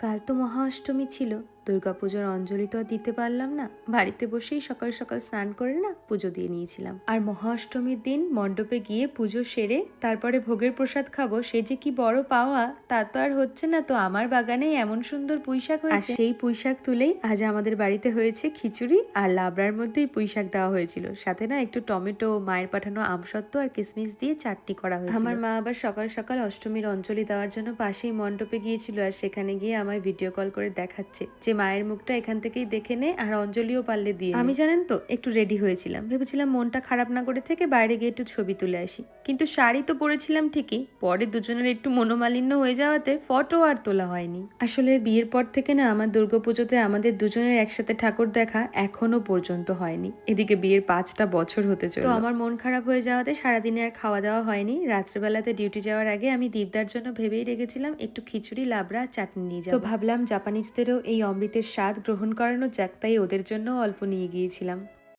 কাল তো মহাষ্টমী ছিল। দুর্গাপুজোর অঞ্জলি তো আর দিতে পারলাম না। বাড়িতে বসেই সকাল সকাল স্নান করে না পুজো দিয়ে নিয়েছিলাম। আর মহা অষ্টমীর দিন মণ্ডপে গিয়ে পুজো সেরে তারপরে ভোগের প্রসাদ খাব সে যে কি বড় পাওয়া তা তো আর হচ্ছে না তো। আমার বাগানে এমন সুন্দর পুঁইশাক হয়েছে। সেই পুঁইশাক তুলেই আজ আমাদের বাড়িতে হয়েছে খিচুড়ি আর লাবড়ার মধ্যেই পুঁইশাক দেওয়া হয়েছিল। সাথে না একটু টমেটো মায়ের পাঠানো আমসত্ত্ব আর কিশমিশ দিয়ে চাটনি করা হয়েছিল। আমার মা আবার সকাল সকাল অষ্টমীর অঞ্জলি দেওয়ার জন্য পাশেই মণ্ডপে গিয়েছিল আর সেখানে গিয়ে আমায় ভিডিও কল করে দেখাচ্ছে যে মায়ের মুখটা এখান থেকেই দেখে নে আর অঞ্জলিও পারলে দিয়ে আমি জানেন তো, একটু রেডি হয়েছিলাম। ভেবেছিলাম মনটা খারাপ না করে থেকে বাইরে গিয়ে একটু ছবি তুলে আসি। কিন্তু শাড়ি তো পরেছিলাম ঠিকই পরে দুজনের একটু মনোমালিন্য হয়ে যাওয়াতে ফটো আর তোলা হয়নি। আসলে বিয়ের পর থেকে না আমার দুর্গাপুজোতে আমাদের দুজনের একসাথে ঠাকুর দেখা এখনও পর্যন্ত হয়নি। এদিকে বিয়ের পাঁচটা বছর হতে চলে তো আমার মন খারাপ হয়ে যাওয়াতে সারাদিনে আর খাওয়া দাওয়া হয়নি। রাত্রেবেলাতে ডিউটি যাওয়ার আগে আমি দীপদার জন্য ভেবেই রেখেছিলাম একটু খিচুড়ি লাবড়া চাটনি নিয়ে যাব। তো ভাবলাম জাপানিজদেরও এই অমৃতের স্বাদ গ্রহণ করানো যাক তাই ওদের জন্য অল্প নিয়ে গিয়েছিলাম।